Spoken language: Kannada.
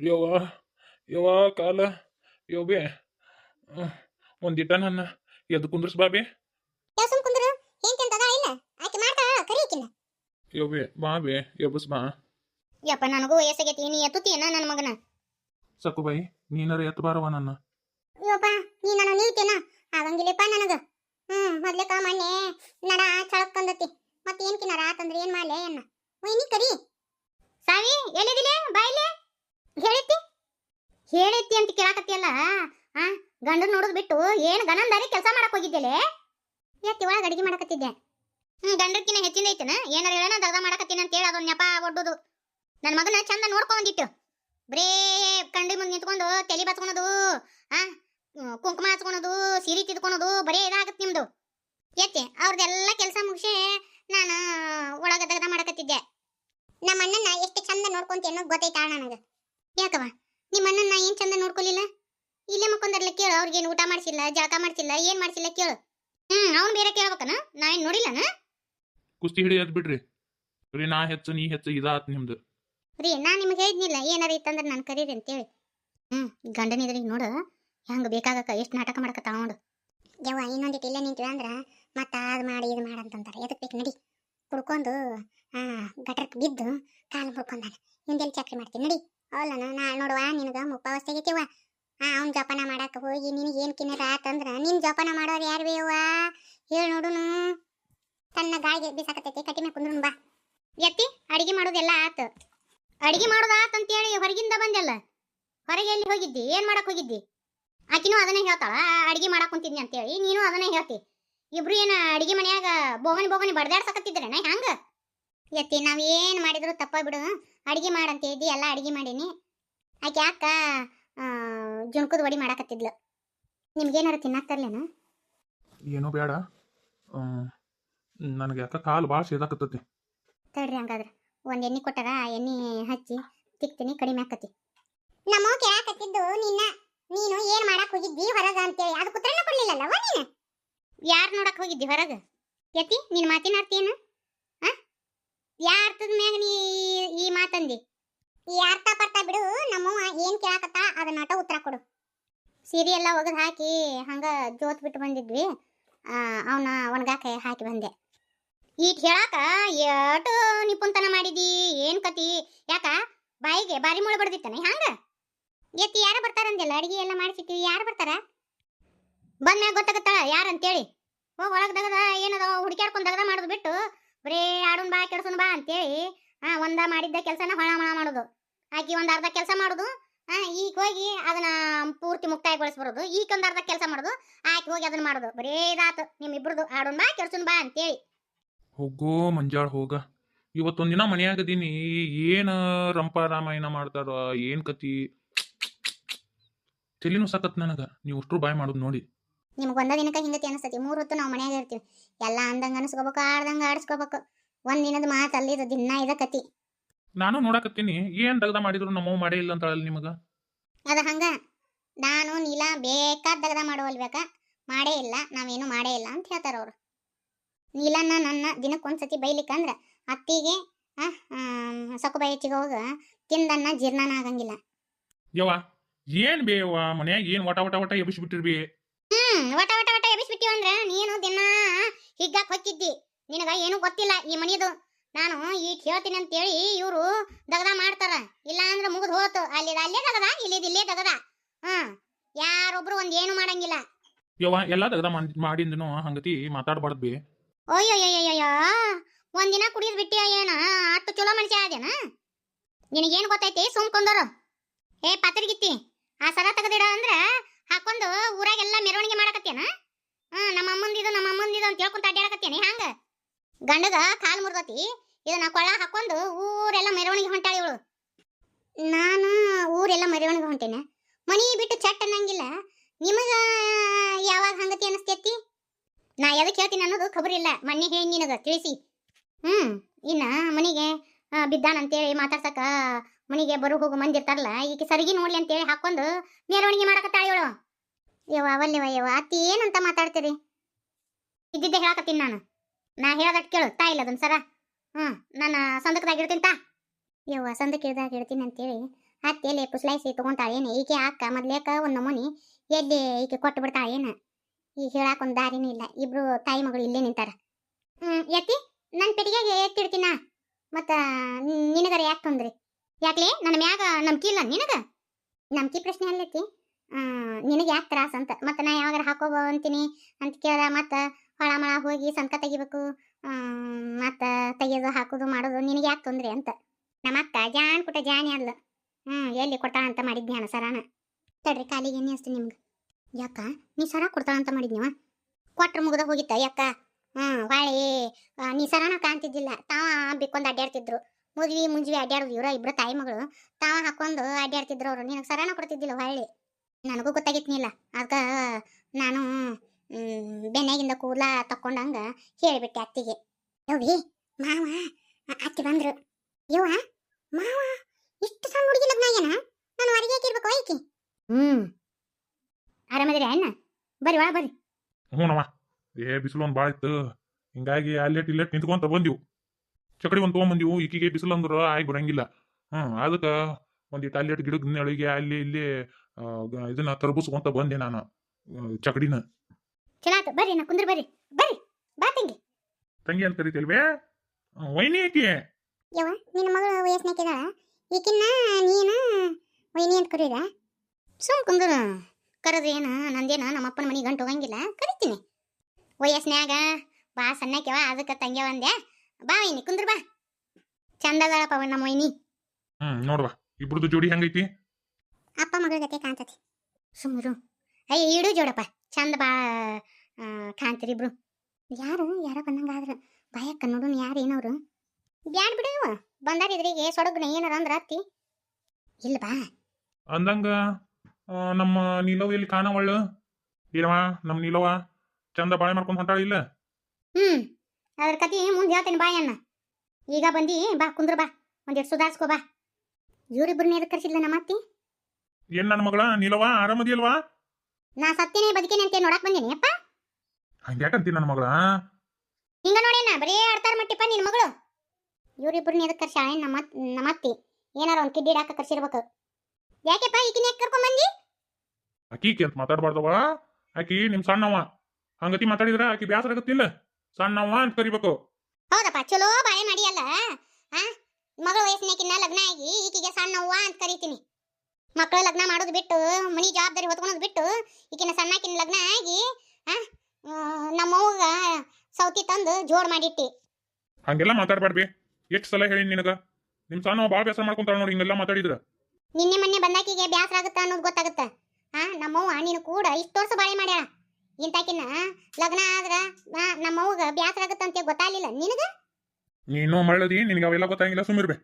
ಯವ್ವ ಯವ್ವ ಕಾಲ ಯವ್ಬೆ ಒಂದಿಟ ನನ್ನ ಎದ್ದು ಕುಂದ್ರಸ್ ಬಾಬೆ ಯವ್ಬೆ ಬಾಬೆ ಎಬ್ಬಸ್ ಬಾ ಯಪ್ಪ ನನಗೂ ವಯಸ್ಸಾಗೈತಿ ನೀ ಎತ್ತುತ್ತೀಯನ ನನ್ನ ಮಗನ ಸಕುಬಾಯಿ ನೀನರ ಎತ್ತು ಬಾರವ ನನ್ನ ಯಪ್ಪ ನೀ ನಾನು ನಿಲ್ತೇನ ಆಗಂಗಿಲ್ಲಪ್ಪ ನನಗ ಹ್ಮ್ ಮೊದ್ಲೇಕ ಮೊನ್ನೆ ನಡ ಚಳಕ್ಕಂದತಿ ಮತ್ತೆ ಏನ್ ಕಿನಾರ ಆತಂದ್ರೆ ಏನ್ ಮಾಡ್ಲೆ ಅನ್ನ ಒಯ್ನಿ ಕರಿ ಸಾವಿ ಎಲ್ಲಿದಿಲೆ ಬಾಯ್ಲೆ ಹೇಳಿತಿ ಹೇಳಿತಿ ಅಂತ ಕೇಳಾಕತ್ತಿಯಲ್ಲ? ಆ ಗಂಡ ನೋಡೋದು ಬಿಟ್ಟು ಏನು ಗನಂದಾರಿ ಕೆಲಸ ಮಾಡಕ್ ಹೋಗಿದ್ದೆಲೆ ಯಾಕೆ ಒಳಗೆ ಅಡಿಗೆ ಮಾಡಕತ್ತಿದ್ದೆ. ಹ್ಞೂ ಗಂಡಕ್ಕಿನ ಹೆಚ್ಚಿಂದ ಐತನ? ಏನಾರ ಹೇಳನ ದಗದ ಮಾಡಕತ್ತೀನಿ ಅಂತ ಹೇಳಿ ಅದನ್ನ ನೆಪ ಒಡ್ಡುದು. ನನ್ನ ಮಗನ ಚಂದ ನೋಡ್ಕೊಂದಿಟ್ಟು ಬರೇ ಕಂಡಿ ಮುಂದೆ ನಿಂತ್ಕೊಂಡು ತಲೆ ಬಚ್ಕೊಳೋದು ಆ, ಕುಂಕುಮ ಹಚ್ಕೊಳೋದು ಸೀರೆ ತಿದ್ಕೊಳೋದು ಬರೇ ಇದಾಗತ್ತೆ ನಿಮ್ದು. ಎತ್ತೆ ಅವ್ರದ್ದೆಲ್ಲ ಕೆಲಸ ಮುಗಿಸಿ ನಾನು ಒಳಗೆ ದಗದ ಮಾಡಕತ್ತಿದ್ದೆ. ನಮ್ಮ ಅಣ್ಣನ ಎಷ್ಟು ಚಂದ ನೋಡ್ಕೊಂತೇನೋ ಗೊತ್ತೈತಾಳ ನನಗೆ. ಯಾಕವ ನಿಮ್ಮ ಅಣ್ಣನ ಏನ್ ಚಂದ ನೋಡ್ಕೊಲಿಲ್ಲ? ಇಲ್ಲೇ ಮಕ್ಕೊಂದರ್ಲ ಕೇಳು ಅವ್ರಿಗೇನು ಊಟ ಮಾಡ್ಸಿಲ್ಲ ಜಳಕ ಮಾಡ್ಸಿಲ್ಲ ಏನ್ ಮಾಡ್ಸಿಲ್ಲ ಕೇಳು. ಹ್ಮ್ ಅವ್ನು ಬೇರೆ ಕೇಳ್ಬೇಕನ? ನಾ ಏನ್ ನೋಡಿಲ್ಲನ? ಕುಸ್ತಿ ಹಿಡಿಯೋದ್ ಬಿಡ್ರಿ. ರೀ ನಾ ಹೆಚ್ಚು ನೀ ಹೆಚ್ಚು ಇದಾತ್ ನಿಮ್ದು. ರೀ ನಾ ನಿಮ್ಗೆ ಹೇಳಿದ್ನಿಲ್ಲ ಏನಾರ ಇತ್ತಂದ್ರೆ ನಾನು ಕರೀರಿ ಅಂತೇಳಿ. ಹ್ಮ್ ಗಂಡನ ಇದ್ರಿಗೆ ನೋಡು ಹೆಂಗ ಬೇಕಾಗಕ್ಕ ಎಷ್ಟು ನಾಟಕ ಮಾಡಕತ್ತಾವ ನೋಡು. ಯವ್ವ ಇನ್ನೊಂದಿಟ್ಟು ಇಲ್ಲೇ ನಿಂತಿದ ಅಂದ್ರೆ ಮತ್ತ ಅದು ಮಾಡಿ ಇದು ಮಾಡ ಅಂತಂತಾರೆ ಎದಕ್ ಬೇಕು ನಡಿ. ಕುಡ್ಕೊಂಡು ಗಟರ್ಕ್ ಬಿದ್ದು ಕಾಲು ಮುರ್ಕೊಂಡಾನ. ಹಿಂದೆಲ್ಲಿ ಚಾಕ್ರಿ ಮಾಡ್ತೀನಿ ನಡಿ. ಅವಲ್ಲ ನಾ ನೋಡುವ, ನಿನಗ ಮುಪ್ಪಾವಸ್ಥೆಗೈತಿವ ಆ ಅವ್ನ ಜೋಪಾನ ಮಾಡಕ್ಕೆ ಹೋಗಿ, ನಿನಗೆ ಏನು ಕಿನ್ನರ ಆತಂದ್ರ ನಿನ್ ಜೋಪಾನ ಮಾಡೋರು ಯಾರು ಬೇವ ಹೇಳಿ ನೋಡುನು. ತನ್ನ ಗಾಳಿಗೆ ಬಿಸಾಕತೈತಿ ಕಟಿಮೆ ಕುಂದ್ರು ಬಾ. ಎತ್ತಿ, ಅಡಿಗೆ ಮಾಡೋದೆಲ್ಲ ಆತು. ಅಡಿಗೆ ಮಾಡೋದು ಆತಂತೇಳಿ ಹೊರಗಿಂದ ಬಂದೆಲ್ಲ. ಹೊರಗೆ ಎಲ್ಲಿ ಹೋಗಿದ್ದಿ? ಏನು ಮಾಡಕ್ ಹೋಗಿದ್ದಿ? ಆಕಿನೂ ಅದನ್ನೇ ಹೇಳ್ತಾಳ ಅಡಿಗೆ ಮಾಡಕ್ ಕುಂತಿದ್ನಿ ಅಂತೇಳಿ, ನೀನು ಅದನ್ನೇ ಹೇಳ್ತಿ. ಇಬ್ರು ಏನ ಅಡಿಗೆ ಮನ್ಯಾಗ ಬೋಗಣಿ ಬೋಗಣಿ ಬಡ್ದಾಡ್ಸಕತ್ತಿದ್ರೇನ ಹಂಗ? ಎತ್ತಿ ನಾವು ಏನು ಮಾಡಿದ್ರು ತಪ್ಪ ಬಿಡು. ಅಡಿಗೆ ಮಾಡಂತ ಇದ್ದಿ ಎಲ್ಲ ಅಡುಗೆ ಮಾಡೀನಿ. ಆಕೆ ಯಾಕ ಜುಣ್ಕದ ವಡಿ ಮಾಡಾಕತ್ತಿದ್ಲು? ನಿಮ್ಗೇನಾರು ತಿನ್ನಕ್ ತರ್ಲೇನ? ಏನೋ ಬೇಡ ನನಗೆ ಯಾಕ ಕಾಲು ಭಾಳ ಸೇದಾಕತ್ತೈತಿ ತಡ್ರಿ ಹಂಗಾದ್ರೆ. ಒಂದು ಎಣ್ಣೆ ಕೊಟ್ಟಾರ ಎಣ್ಣೆ ಹಚ್ಚಿ ತಿಕ್ತೀನಿ ಕಡಿಮೆ ಆಕತಿ ನಮ್ಮ ಕೇಳಾಕತ್ತಿದ್ದು ನಿನ್ನ ನೀನು ಏನು ಮಾಡಕ್ ಹೋಗಿದ್ದಿ ಹೊರಗ ಅಂತೇಳಿ. ಅದು ಕುತ್ರನ ಕೊಡ್ಲಿಲ್ಲಲ್ಲವ ನೀನು? ಯಾರ್ ನೋಡಕ್ ಹೋಗಿದ್ದಿ ಹೊರಗ? ಯತಿ ನಿನ್ನ ಮಾತಿನ ಅರ್ಥ ಏನು? ಯಾ ಅರ್ಥದ ಮ್ಯಾಗ ನೀ ಈ ಮಾತಂದಿ? ಅರ್ಥ ಪರ್ತ ಬಿಡು, ನಮ್ಮವ್ವ ಏನು ಕೇಳಾಕತ್ತ ಅದನ್ನ ಅಟ ಉತ್ತರ ಕೊಡು. ಸೀರೆ ಎಲ್ಲ ಒಗದು ಹಾಕಿ ಹಂಗ ಜೋತ್ ಬಿಟ್ಟು ಬಂದಿದ್ವಿ. ಅವನ ಒಣಗಾಕ ಹಾಕಿ ಬಂದೆ. ಈಟ್ ಹೇಳಾಕ ಎಟ್ಟು ನಿಪುಂತನ ಮಾಡಿದಿ, ಏನು ಕತಿ? ಯಾಕ, ಬಾಯಿಗೆ ಬಾರಿ ಮುಳು ಬಡ್ದಿತ್ತಾನೆ ಹಂಗ? ಎತ್ತಿ ಯಾರ ಬರ್ತಾರಂದಿಲ್ಲ ಅಡಿಗೆ ಎಲ್ಲ ಮಾಡಿಸಿಟ್ಟಿವಿ ಯಾರು ಬರ್ತಾರ? ಬಂದ್ಮ್ಯಾಗ ಗೊತ್ತಾಗತ್ತಳ ಯಾರಂತೇಳಿ ಹೋಗ್ ಒಳಗೆ ದಗದ, ಏನದ, ಹುಡುಕ್ಯಾಡ್ಕೊಂಡ್ ದಗದ ಮಾಡೋದು ಬಿಟ್ಟು ಬರೇ ಆಡುನ್ ಬಾ ಕೆಡ್ಸುನ್ ಬಾ ಅಂತೇಳಿ ಹಾ ಒಂದ ಮಾಡಿದ್ದ ಕೆಲಸನ ಹೊಳ ಮಳ ಮಾಡೋದು. ಆಕಿ ಒಂದ್ ಅರ್ಧ ಕೆಲಸ ಮಾಡೋದು ಈಗ ಹೋಗಿ ಅದನ್ನ ಪೂರ್ತಿ ಮುಕ್ತಾಯಗೊಳಿಸ್ಬರೋದು ಈಗ ಒಂದ್ ಅರ್ಧ ಕೆಲಸ ಮಾಡೋದು, ಆಕಿ ಹೋಗಿ ಅದನ್ನ ಮಾಡೋದು. ಬರೇ ಇದಾತು, ನಿಮ್ಮಿಬ್ರದು ಆಡುನ್ ಬಾ ಕೆಡ್ಸುನ್ ಬಾ ಅಂತೇಳಿ. ಹೋಗೋ ಮಂಜಾಳ, ಹೋಗ. ಇವತ್ತೊಂದಿನ ಮನ್ಯಾಗದೀನಿ, ಏನ ರಂಪ ರಾಮಾಯಣ ಮಾಡ್ತಾರ, ಏನ್ ಕತಿ? ತಲೆನೂ ಸಾಕತ್ ನನಗ. ನೀವು ಅಷ್ಟು ಬಾಯ್ ಮಾಡೋದು ನೋಡಿ. ನಿಮ್ಗೆ ಒಂದ ದಿನಕ್ಕೆ ಹಿಂಗತಿ ಅನಿಸ್ತತಿ. ಮೂರು ಹೊತ್ತು ನಾವು ಮನ್ಯಾಗ ಇರ್ತೀವಿ. ಎಲ್ಲ ಅಂದಂಗ ಅನಿಸ್ಕೋಬೇಕು ಆಡ್ದಂಗೆ ಆಡಿಸ್ಕೋಬೇಕು. ಒಂದು ದಿನದ ಮಾತು ಅಲ್ಲಿದ ದಿನ ಇದ ಕತಿ. ನಾನು ನೋಡಕತ್ತೀನಿ. ಏನ್ ದಗದ ಮಾಡಿದ್ರು ನಮ್ಮವ್ ಮಾಡೇ ಇಲ್ಲ ಅಂತಾಳಲ್ಲ ನಿಮಗ? ಅದ ಹಂಗ. ನಾನು ನೀಲ ಬೇಕಾದ ದಗದ ಮಾಡುವಲ್ಬೇಕ ಮಾಡೇ ಇಲ್ಲ. ನಾವೇನು ಮಾಡೇ ಇಲ್ಲ ಅಂತ ಹೇಳ್ತಾರ ಅವ್ರು. ನೀಲನ್ನ ನನ್ನ ದಿನಕ್ಕೊಂದ್ಸತಿ ಬೈಲಿಕ್ಕಂದ್ರ ಅತ್ತಿಗೆ ಸೊಕ್ಕುಬಾಯಿ ಹೆಚ್ಚಿಗೆ ಹೋಗ ತಿಂದನ್ನ ಜೀರ್ಣನ ಆಗಂಗಿಲ್ಲ. ಯವ್ವ ಏನ್ ಬೇವ ಮನ್ಯಾಗ ಏನ್ ಒಟ ಒಟ ಒಟ ಎಬ್ಬಿಸ್ಬಿಟ್ಟಿರ್ಬಿ ಹ್ಮ್ ವಟ ವಟ ವಟ ಎಬ್ಬಿಸ್ಬಿಟ್ಟಿವ ಅಂದ್ರ ನೀನು ದಿನ ಹಿಗ್ಗಾಕ್ ಹೊಕ್ಕಿದ್ದಿ. ನಿನಗ ಏನು ಗೊತ್ತಿಲ್ಲ ಈ ಮನಿದು. ನಾನು ಈಗ ಹೇಳ್ತೀನಿ ಅಂತೇಳಿ ಇವರು ದಗದ ಮಾಡ್ತಾರ. ಇಲ್ಲ ಅಂದ್ರ ಮುಗಿದ್ ಹೋತು. ಅಲ್ಲಿ ಅಲ್ಲೇ ದಗದ ಇಲ್ಲಿದ ಇಲ್ಲೇ ದಗದ. ಹ್ಮ್ ಯಾರೊಬ್ರು ಒಂದ್ ಏನು ಮಾಡಂಗಿಲ್ಲ. ಯವ್ವ ಎಲ್ಲಾ ದಗದ ಮಾಡಿಂದನು ಹಂಗತಿ ಮಾತಾಡ್ಬಾರ್ದು ಬಿ. ಅಯ್ಯಯ್ಯಯ್ಯಯ್ಯ ಒಂದಿನ ಕುಡಿದ್ ಬಿಟ್ಟಿಯ ಏನ? ಅಷ್ಟು ಚಲೋ ಮನುಷ್ಯ ಆದೇನ ನಿನಗೇನು ಗೊತ್ತೈತಿ? ಸುಮ್ಕೊಂಡರು. ಏ ಪಾತ್ರಿಗಿತ್ತಿ ಆ ಸರ ತೆಗೆದಿಡ ಮೆರವಣಿಗೆ ಮಾಡಕತ್ತೇನ? ಹ್ಮ್, ನಮ್ಮ ಅಮ್ಮಂದಿದು ನಮ್ಮ ಅಮ್ಮಂದಿದು ಅಂತ ಹೇಳ್ಕೊಂತ ಅಡ್ಡಾಡಕತ್ತೇನೆ ಹಂಗ ಗಂಡಗ ಕಾಲ್ ಮುರ್ದತಿ ಇದನ್ನ ಕೊಳ ಹಾಕೊಂಡು ಊರೆಲ್ಲ ಮೆರವಣಿಗೆ ಹೊಂಟಾಳ ಇವಳು. ನಾನು ಊರೆಲ್ಲ ಮೆರವಣಿಗೆ ಹೊಂಟೇನೆ. ಮನಿ ಬಿಟ್ಟು ಚಟ್ ಅನ್ನಂಗಿಲ್ಲ. ನಿಮಗ ಯಾವಾಗ ಹಂಗತಿ ಅನಸ್ತೈತಿ ನಾ ಎದಕ್ಕೆ ಹೇಳ್ತೀನಿ ಅನ್ನೋದು ಖಬರ್ ಇಲ್ಲ. ಮೊನ್ನೆ ಹೇಳಿ ನಿನಗ, ತಿಳಿಸಿ. ಹ್ಮ್, ಇನ್ನ ಮನೆಗೆ ಬಿದ್ದಾನಂತೇಳಿ ಮಾತಾಡ್ಸಕ ಮನಿಗೆ ಬರು ಹೋಗು ಮಂದಿ ಇರ್ತಾರಲ್ಲ ಈಕೆ ಸರಿಗೆ ನೋಡ್ಲಿ ಅಂತೇಳಿ ಹಾಕೊಂಡು ಮೆರವಣಿಗೆ ಮಾಡಕತ್ತಾಳ ಇವಳು. ಯವ್ವ ಯವ್ವ ಅತ್ತಿ ಏನಂತ ಮಾತಾಡ್ತೀರಿ? ಇದ್ದಿದ್ದೆ ಹೇಳಕತ್ತೀನಿ ನಾನು. ನಾ ಹೇಳದಟ್ ಕೇಳು. ತಾ ಇಲ್ಲ ಅದನ್ನ ಸರ. ಹ್ಮ್ ನನ್ನ ಸಂದಕದಾಗ ಇಡ್ತೀನಿ ತಾ. ಯವ್ವ ಸಂದಕ್ಕೆ ಇಳ್ದಾಗ ಇಡ್ತೀನಿ ಅಂತೇಳಿ ಅತ್ತೆ ಎಲ್ಲಿ ಪುಸ್ಲಾಯಿಸಿ ತಗೊಂತಾಳ ಏನು ಈಕೆ ಅಕ್ಕ ಮೊದ್ಲೇಕ ಒಂದ್ ನಮೂನಿ ಎಲ್ಲಿ ಈಕೆ ಕೊಟ್ಟು ಬಿಡ್ತಾಳ ಏನ ಈಗ ಹೇಳಾಕ ಒಂದ್ ದಾರಿನೂ ಇಲ್ಲ. ಇಬ್ರು ತಾಯಿ ಮಗಳು ಇಲ್ಲೇ ನಿಂತಾರ. ಹ್ಮ್ ಎತ್ತಿ ನನ್ ಪೆಟ್ಟಿಗೆಗೆ ಎತ್ತಿಡ್ತೀನ? ಮತ್ತ ನಿನಗರ ಯಾಕೆ ತೊಂದ್ರಿ? ಯಾಕ್ಲೆ? ನನ್ನ ಮ್ಯಾಗ ನಂಬಿಕೆ ಇಲ್ಲ ನಿನಗ? ನಂಬಿಕೆ ಪ್ರಶ್ನೆ ಅಲ್ಲೈತಿ? ನಿನಗೆ ಯಾಕೆ ತ್ರಾಸ ಅಂತ? ಮತ್ತೆ ನಾ ಯಾವಾಗಾರ ಹಾಕೋಬೋ ಅಂತೀನಿ ಅಂತ ಕೇಳ ಮತ್ತೆ ಹೊಳ ಮಳ ಹೋಗಿ ಸಂಕ ತೆಗಿಬೇಕು ಮತ್ತೆ ತೆಗಿಯೋದು ಹಾಕೋದು ಮಾಡೋದು ನಿನಗೆ ಯಾಕೆ ತೊಂದರೆ ಅಂತ? ನಮ್ಮ ಅಕ್ಕ ಜಾನ್ ಕೊಟ್ಟ ಜಾನಿ ಅಲ್ಲ ಹ್ಞೂ ಎಲ್ಲಿ ಕೊಡ್ತಾಳ ಅಂತ ಮಾಡಿದ್ನಿ ಅಣ್ಣ ಸರಾನ. ತಡ್ರಿ ಕಾಲಿಗೆ ಎಣ್ಣೆ ಅಷ್ಟೆ ನಿಮ್ಗೆ. ಯಾಕ? ನೀ ಸರ ಕೊಡ್ತಾಳ ಅಂತ ಮಾಡಿದ್ನಿವ? ಕೊಟ್ರ ಮುಗ್ದ ಹೋಗಿತ್ತ ಯಾಕ? ಹ್ಞೂ ಹೊಳೆ ನೀ ಸರಾನ ಕಾಣ್ತಿದ್ದಿಲ್ಲ. ತಾವ ಬಿಕ್ಕೊಂದು ಅಡ್ಡಾಡ್ತಿದ್ರು ಮುದ್ವಿ, ಮುಂಜ್ವಿ ಅಡ್ಡಾಡೋದು ಇವರ ಇಬ್ಬರು ತಾಯಿ ಮಗಳು. ತಾವ ಹಾಕೊಂಡು ಅಡ್ಡಾಡ್ತಿದ್ರು ಅವರು. ನಿನಗೆ ಸರಾನ ಕೊಡ್ತಿದ್ದಿಲ್ಲ ಹೊಳ್ಳಿ. ನನಗೂ ಗೊತ್ತಾಗಿತ್ನಿಲ್ಲ ಆಗ ನಾನು ಬೆನ್ನಾಗಿಂದ ಬೆನ್ಯಾಗಿಂದ ಕೂದಲ ತಕ್ಕೊಂಡಂಗ ಹೇಳಿಬಿಟ್ಟೆ ಅತ್ತಿಗೆ. ಯವ್ವಿ ಮಾವ ಅತ್ತಿ ಬಂದ್ರು. ಯವ್ವ ಮಾವ ಇಷ್ಟು ಸಣ್ಣ ಹುಡುಗಿ ಲಗ್ನ ಆಗ್ಯಾನ? ನಾನು ಅಡಿಗೆ ಹಾಕಿರ್ಬೇಕು ಐಕಿ ಹ್ಮ್. ಆರಾಮದಿರಿ ಅಣ್ಣ? ಬರ್ರಿ ವಾ ಬರ್ರಿ. ಹ್ಞೂನವ್ವ ಏ ಬಿಸಿಲು ಒಂದು ಭಾಳ ಇತ್ತು ಹಿಂಗಾಗಿ ಅಲ್ಲೇಟ್ ಇಲ್ಲೇಟ್ ನಿಂತ್ಕೊಂತ ಬಂದಿವು. ಚಕಡಿ ಒಂದು ತೊಗೊಂಬಂದಿವು. ಈಕಿಗೆ ಬಿಸಿಲು ಅಂದ್ರೆ ಆಗಿ ಬರಂಗಿಲ್ಲ. ಹ್ಞೂ ಅದಕ್ಕೆ ಒಂದಿಟ್ಟು ಟಾಯ್ಲೆಟ್ ಗಿಡದ ನೆಳಿಗೆ ಅಲ್ಲಿ ಇಲ್ಲಿ ಇದನ್ನ ತರಬಸ್ಕೊಂತ ಬಂದೆ ನಾನು ಚಕಡಿನ. ಚಲೋ ಆತು. ಬರ್ರಿ ನಾ ಕುಂದ್ರ ಬರ್ರಿ. ಬರ್ರಿ ಬಾ ತಂಗಿ. ತಂಗಿ ಅಂತ ಕರಿತಲ್ವೇ? ವೈನಿ ಐತಿ. ಯವ ನಿನ್ನ ಮಗಳು ವಯಸ್ಸಿನಾಕಿದಾಳ ಈಕಿನ್ನ ನೀನು ವೈನಿ ಅಂತ ಕರೀರ? ಸುಮ್ ಕುಂದ್ರ. ಕರೆದ್ರೆ ಏನು ನಮ್ಮಪ್ಪನ ನಮ್ಮ ಅಪ್ಪನ ಮನೆಗೆ ಗಂಟು ಹೋಗಂಗಿಲ್ಲ. ಕರಿತೀನಿ. ವಯಸ್ಸಿನಾಗ ಬಾ ಸಣ್ಣಕ್ಯವ ಅದಕ್ಕೆ ತಂಗ್ಯವ ಅಂದ್ಯಾ ಬಾ ವೈನಿ ಕುಂದ್ರ ಬಾ. ಚಂದದಾಳಪ್ಪ ನಮ್ಮ ವೈನಿ. ಹ್ಮ್ ನೋಡ್ವಾ. ಇಬ್ರದ್ದು ಜೋಡಿ ಹೆಂಗೈತಿ? ಅಪ್ಪ ಮಗಳ ಜೊತೆ ಕಾಣ್ತತಿ. ಸುಮ್ಮರು ಅಯ್ಯ ಇಡು ಜೋಡಪ್ಪ. ಚಂದ ಬಾ ಕಾಣ್ತೀರಿ ಇಬ್ರು. ಯಾರು? ಯಾರ ಬಂದಂಗಾದ್ರ ಭಯಕ್ಕ ನೋಡು ಯಾರು ಏನವ್ರು? ಬ್ಯಾಡ್ ಬಿಡವ ಬಂದಾರ ಇದ್ರಿಗೆ ಸೊಡಗ್ನ ಏನಾರ ಅಂದ್ರ ಅತ್ತಿ. ಇಲ್ಲ ಬಾ. ಅಂದಂಗ ನಮ್ಮ ನೀಲವ್ ಇಲ್ಲಿ ಕಾಣವಳ್ಳು ಏನವ ನಮ್ಮ ನೀಲವ ಚಂದ ಬಾಳೆ ಮಾಡ್ಕೊಂಡು ಹೊಂಟಾಳ ಇಲ್ಲ? ಹ್ಮ್. ಅದ್ರ ಕತಿ ಮುಂದೆ ಹೇಳ್ತೇನೆ ಬಾಯಣ್ಣ ಈಗ ಬಂದಿ ಬಾ ಕುಂದ್ರ ಬಾ. ಒಂದಿಟ್ಟು ಸುಧಾರಿಸ್ಕೋ ಬಾ. ಇವ್ರಿಬ್ರನ್ನ ಎದಕ್ಕೆ ಕರ್ಸಿದ್ಲ ನಮ್ಮ ಅತ್ತಿ? ಏನ್ ನನ್ನ ಮಗಳ? ನೀಲವ ಆರಾಮದಿಯಲ್ವಾ? ನಾ ಸತ್ತೇನೆ ಬದುಕೇನೆ ಅಂತ ನೋಡಕ್ ಬಂದೇನಿ ಅಪ್ಪ ಹಂಗ್ಯಾಕಂತಿ ನನ್ನ ಮಗಳ? ಹಿಂಗ ನೋಡೇನ ಬರೇ ಆಡ್ತಾರ ಮಟ್ಟಿಪ್ಪ ನಿನ್ ಮಗಳು. ಇವ್ರಿಬ್ರನ್ನ ಎದಕ್ಕೆ ಆಯ್ ನಮ್ಮ ನಮ್ಮ ಅತ್ತಿ? ಏನಾರ ಒಂದ್ ಕಿಡ್ಡಿ ಹಾಕ ಕರ್ಸಿರ್ಬೇಕು. ಯಾಕೆಪ್ಪ ಈಕಿನ ಯಾಕೆ ಕರ್ಕೊಂಡ್ ಬಂದಿ? ಆಕಿ ಅಂತ ಮಾತಾಡ್ಬಾರ್ದವ ಆಕಿ ನಿಮ್ ಸಣ್ಣವ ಹಂಗತಿ ಮಾತಾಡಿದ್ರ ಆಕಿ ಬ್ಯಾಸರ ಆಗತ್ತಿಲ್ಲ ಸಣ್ಣವ ಅಂತ ಕರಿಬೇಕು. ಹೌದಪ್ಪ ಚಲೋ ಬಾಳೆ ಮಾಡಿ ಅಲ್ಲ ಆ? ಮಗಳ ವಯಸ್ಸಿನಾಕಿನ್ನ ಲಗ್ನ ಆಗಿ ಈಕಿಗೆ ಸಣ್ಣವ್ವ ಅಂತ ಕರಿತೀನಿ. ಮಕ್ಕಳ ಲಗ್ನ ಮಾಡೋದು ಬಿಟ್ಟು ಮನಿ ಜವಾಬ್ದಾರಿ ಹೊತ್ಕೊಳೋದು ಬಿಟ್ಟು ಈಕಿನ ಸಣ್ಣಕಿನ ಲಗ್ನ ಆಗಿ ನಮ್ಮವ್ಗ ಸೌತಿ ತಂದು ಜೋಡ್ ಮಾಡಿಟ್ಟಿ. ಹಂಗೆಲ್ಲ ಮಾತಾಡ್ಬೇಡ್ಬಿ ಎಷ್ಟು ಸಲ ಹೇಳಿ ನಿನಗ? ನಿಮ್ ಸಣ್ಣ ಬಾಳ ಬೇಸರ ಮಾಡ್ಕೊಂತಾಳ ನೋಡಿ ಹಿಂಗೆಲ್ಲ ಮಾತಾಡಿದ್ರ. ನಿನ್ನೆ ಮೊನ್ನೆ ಬಂದಾಕಿಗೆ ಬ್ಯಾಸರ ಆಗುತ್ತ ಅನ್ನೋದು ಗೊತ್ತಾಗುತ್ತ? ಆ ನಮ್ಮವ್ವ ನೀನು ಕೂಡ ಇಷ್ಟು ವರ್ಷ ಬಾಳೆ ಮಾಡ್ಯಾಳ. ಇಂತಾಕಿನ ಲಗ್ನ ಆದ್ರ ನಮ್ಮವ್ಗ ಬ್ಯಾಸರ ಆಗುತ್ತಂತ ಗೊತ್ತಾಗ್ಲಿಲ್ಲ. ನಿನಗ? ನೀನು ಮಳ್ಳದಿ ನಿನಗೆ ಅವೆಲ್ಲ ಗೊತ್ತಾಗಿಲ್ಲ ಸುಮ್ಮಿರ್ಬೆ